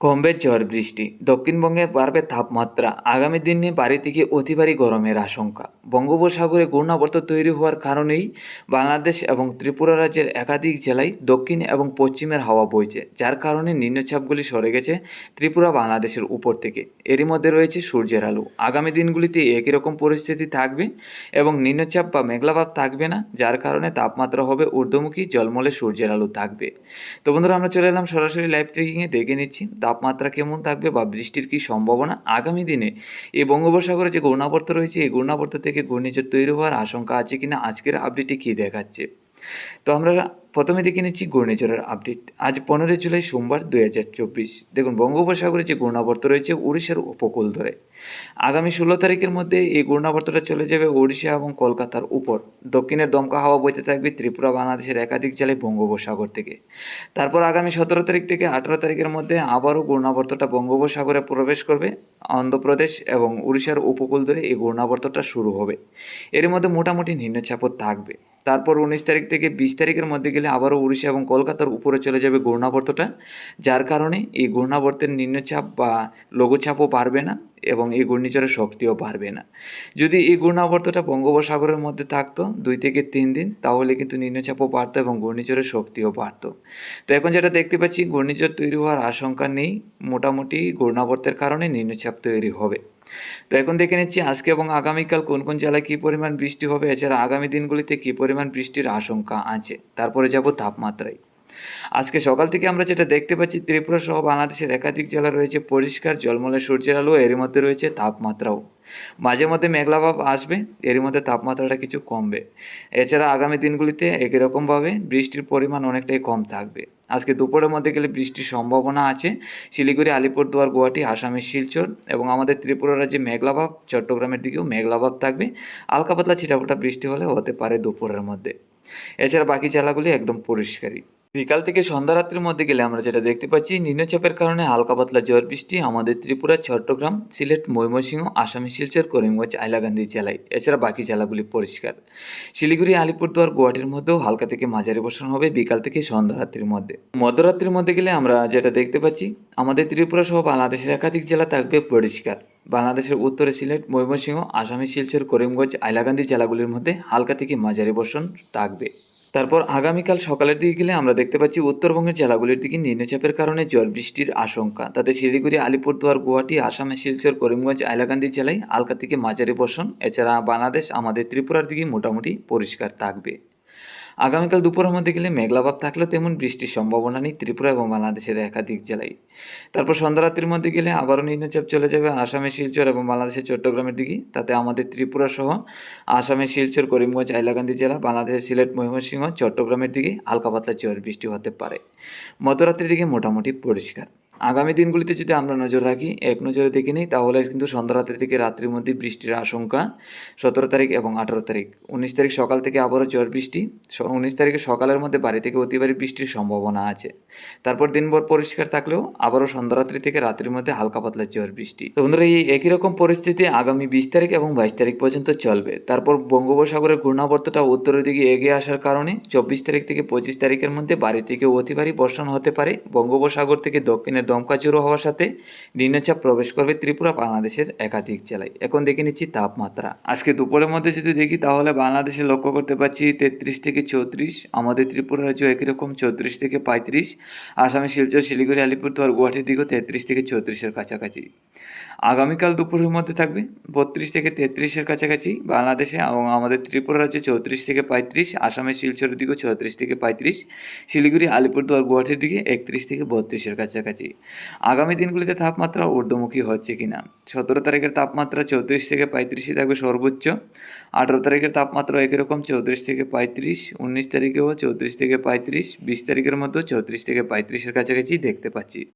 কমবে ঝড় বৃষ্টি, দক্ষিণবঙ্গে বাড়বে তাপমাত্রা। আগামী দিনে বাড়ি থেকে অতি ভারী গরমের আশঙ্কা। বঙ্গোপসাগরে ঘূর্ণাবর্ত তৈরি হওয়ার কারণেই বাংলাদেশ এবং ত্রিপুরা রাজ্যের একাধিক জেলায় দক্ষিণ এবং পশ্চিমের হাওয়া বইছে, যার কারণে নিম্নচাপগুলি সরে গেছে ত্রিপুরা বাংলাদেশের উপর থেকে। এরই মধ্যে রয়েছে সূর্যের আলো। আগামী দিনগুলিতে একই রকম পরিস্থিতি থাকবে এবং নিম্নচাপ বা মেঘলাভাব থাকবে না, যার কারণে তাপমাত্রা হবে ঊর্ধ্বমুখী, জলমলে সূর্যের আলো থাকবে। তো বন্ধুরা, আমরা চলে এলাম সরাসরি লাইভ ট্রেকিংয়ে দেখে নিচ্ছি তাপমাত্রা কেমন থাকবে বা বৃষ্টির কী সম্ভাবনা আগামী দিনে? এই বঙ্গোপসাগরে যে ঘূর্ণাবর্ত রয়েছে, এই ঘূর্ণাবর্ত থেকে ঘূর্ণিঝড় তৈরি হওয়ার আশঙ্কা আছে কিনা? আজকের আপডেটে কী দেখাচ্ছে? তো আমরা প্রথমে দেখে নিচ্ছি ঘূর্ণিঝড়ের আপডেট আজ পনেরোই জুলাই সোমবার দুই হাজার চব্বিশ। দেখুন, বঙ্গোপসাগরে যে ঘূর্ণাবর্ত রয়েছে উড়িষ্যার উপকূল ধরে। আগামী ষোলো তারিখের মধ্যে এই ঘূর্ণাবর্তটা চলে যাবে ওড়িশা এবং কলকাতার উপর। দক্ষিণের দমকা হাওয়া বইতে থাকবে ত্রিপুরা, বাংলাদেশের একাধিক জেলায় বঙ্গোপসাগর থেকে। তারপর আগামী সতেরো তারিখ থেকে আঠেরো তারিখের মধ্যে আবারও ঘূর্ণাবর্তটা বঙ্গোপসাগরে প্রবেশ করবে। অন্ধ্রপ্রদেশ এবং উড়িষ্যার উপকূল ধরে এই ঘূর্ণাবর্তটা শুরু হবে। এর মধ্যে মোটামুটি নিম্নচাপও থাকবে। তারপর উনিশ তারিখ থেকে বিশ তারিখের মধ্যে গেলে আবারও উড়িষ্যা এবং কলকাতার উপরে চলে যাবে ঘূর্ণাবর্তটা, যার কারণে এই ঘূর্ণাবর্তের নিম্নচাপ বা লঘুচাপও বাড়বে না এবং এই ঘূর্ণিঝড়ের শক্তিও বাড়বে না। যদি এই ঘূর্ণাবর্তটা বঙ্গোপসাগরের মধ্যে থাকতো দুই থেকে তিন দিন, তাহলে কিন্তু নিম্নচাপও বাড়তো এবং ঘূর্ণিঝড়ের শক্তিও বাড়তো। তো এখন যেটা দেখতে পাচ্ছি, ঘূর্ণিঝড় তৈরি হওয়ার আশঙ্কা নেই। মোটামুটি ঘূর্ণাবর্তের কারণে নিম্নচাপ তৈরি হবে। তো এখন দেখে নিচ্ছি আজকে এবং আগামীকাল কোন কোন জেলায় কী পরিমাণ বৃষ্টি হবে, এছাড়া আগামী দিনগুলিতে কী পরিমাণ বৃষ্টির আশঙ্কা আছে, তারপরে যাব তাপমাত্রায়। আজকে সকাল থেকে আমরা যেটা দেখতে পাচ্ছি, ত্রিপুরা সহ বাংলাদেশের একাধিক জেলা রয়েছে পরিষ্কার, জলমলে সূর্যের আলো এর মধ্যে রয়েছে তাপমাত্রাও। মাঝে মধ্যে মেঘলাভাব আসবে এর মধ্যে তাপমাত্রাটা কিছু কমবে। এছাড়া আগামী দিনগুলিতে একই রকমভাবে বৃষ্টির পরিমাণ অনেকটাই কম থাকবে। আজকে দুপুরের মধ্যে গেলে বৃষ্টির সম্ভাবনা আছে। শিলিগুড়ি, আলিপুরদুয়ার, গুয়াহাটি, আসামের শিলচর এবং আমাদের ত্রিপুরা রাজ্যে মেঘলাভাব চট্টগ্রামের দিকেও মেঘলাভাব থাকবে। হালকা পাতলা ছিটাফোটা বৃষ্টি হলে হতে পারে দুপুরের মধ্যে। এছাড়া বাকি জেলাগুলি একদম পরিষ্কারই। বিকাল থেকে সন্ধ্যা রাত্রির মধ্যে গেলে আমরা যেটা দেখতে পাচ্ছি, নিম্নচাপের কারণে হালকা পাতলা ঝড় বৃষ্টি আমাদের ত্রিপুরা, চট্টগ্রাম, সিলেট, ময়মনসিংহ, আসামি, শিলচর, করিমগঞ্জ আইলাকান্দি জেলায়। এছাড়া বাকি জেলাগুলি পরিষ্কার। শিলিগুড়ি, আলিপুরদুয়ার, গুয়াহাটির মধ্যেও হালকা থেকে মাঝারি বর্ষণ হবে বিকাল থেকে সন্ধ্যা রাত্রির মধ্যে। মধ্যরাত্রির মধ্যে গেলে আমরা যেটা দেখতে পাচ্ছি, আমাদের ত্রিপুরা সহ বাংলাদেশের একাধিক জেলা থাকবে পরিষ্কার। বাংলাদেশের উত্তরে সিলেট, ময়মনসিংহ, আসামি, শিলচর, করিমগঞ্জ আইলাকান্দি জেলাগুলির মধ্যে হালকা থেকে মাঝারি বর্ষণ থাকবে। তারপর আগামীকাল সকালের দিকে গেলে আমরা দেখতে পাচ্ছি উত্তরবঙ্গের জেলাগুলির দিকে নিম্নচাপের কারণে জল বৃষ্টির আশঙ্কা। তাতে শিলিগুড়ি, আলিপুরদুয়ার, গুয়াহাটি, আসামে, শিলচর, করিমগঞ্জ আইলাকান্দি জেলায় আলকা থেকে মাঝারি বর্ষণ। এছাড়া বাংলাদেশ, আমাদের ত্রিপুরার দিকে মোটামুটি পরিষ্কার থাকবে। আগামীকাল দুপুরের মধ্যে গেলে মেঘলাভাব থাকলেও তেমন বৃষ্টির সম্ভাবনা নেই। ত্রিপুরা এবং বাংলাদেশের একাধিক জেলায়। তারপর সন্ধ্যারাত্রির মধ্যে গেলে আবারও নিম্নচাপ চলে যাবে আসামের শিলচর এবং বাংলাদেশের চট্টগ্রামের দিকে। তাতে আমাদের ত্রিপুরা সহ আসামের শিলচর, করিমগঞ্জ আইলাকান্দি জেলা, বাংলাদেশের সিলেট, ময়মনসিংহ, চট্টগ্রামের দিকে হালকা পাতলা ঝড় বৃষ্টি হতে পারে। মধ্যরাত্রির দিকে মোটামুটি পরিষ্কার। আগামী দিনগুলিতে যদি আমরা নজর রাখি, এক নজরে দেখে নিই, তাহলে কিন্তু সন্ধ্যা রাত্রি থেকে রাত্রির মধ্যে বৃষ্টির আশঙ্কা সতেরো তারিখ এবং আঠারো তারিখ। উনিশ তারিখ সকাল থেকে আবারও ঝড় বৃষ্টি। উনিশ তারিখে সকালের মধ্যে বাড়ি থেকে অতিবারী বৃষ্টির সম্ভাবনা আছে। তারপর দিনভর পরিষ্কার থাকলেও আবারও সন্ধ্যা রাত্রি থেকে রাত্রির মধ্যে হালকা পাতলা ঝড় বৃষ্টি। তো বন্ধুরা, এই একই রকম পরিস্থিতি আগামী বিশ তারিখ এবং বাইশ তারিখ পর্যন্ত চলবে। তারপর বঙ্গোপসাগরের ঘূর্ণাবর্তটা উত্তরের দিকে এগিয়ে আসার কারণে চব্বিশ তারিখ থেকে পঁচিশ তারিখের মধ্যে বাড়ি থেকে অতি ভারী বর্ষণ হতে পারে। বঙ্গোপসাগর থেকে দক্ষিণের দমকা জোরো হওয়ার সাথে নিম্নচাপ প্রবেশ করবে ত্রিপুরা, বাংলাদেশের একাধিক জেলায়। এখন দেখে নিচ্ছি তাপমাত্রা। আজকে দুপুরের মধ্যে যদি দেখি, তাহলে বাংলাদেশে লক্ষ্য করতে পারছি তেত্রিশ থেকে চৌত্রিশ, আমাদের ত্রিপুরা রাজ্য একই রকম চৌত্রিশ থেকে পঁয়ত্রিশ, আসামে শিলচর, শিলিগুড়ি, আলিপুরদুয়ার, গুয়াহাটির দিকেও তেত্রিশ থেকে চৌত্রিশের কাছাকাছি। আগামীকাল দুপুরের মধ্যে থাকবে বত্রিশ থেকে তেত্রিশের কাছাকাছি বাংলাদেশে এবং আমাদের ত্রিপুরা রাজ্যে চৌত্রিশ থেকে পঁয়ত্রিশ, আসামের শিলচরের দিকেও চৌত্রিশ থেকে পঁয়ত্রিশ, শিলিগুড়ি, আলিপুরদুয়ার, গুয়াহাটির দিকে একত্রিশ থেকে বত্রিশের কাছাকাছি। আগামী দিনগুলিতে তাপমাত্রা ঊর্ধ্বমুখী হচ্ছে কিনা? সতেরো তারিখের তাপমাত্রা চৌত্রিশ থেকে পঁয়ত্রিশই থাকবে সর্বোচ্চ। আঠেরো তারিখের তাপমাত্রা একই রকম, চৌত্রিশ থেকে পঁয়ত্রিশ, উনিশ তারিখেও চৌত্রিশ থেকে পঁয়ত্রিশ, বিশ তারিখের মধ্যেও চৌত্রিশ থেকে পঁয়ত্রিশের কাছাকাছি দেখতে পাচ্ছি।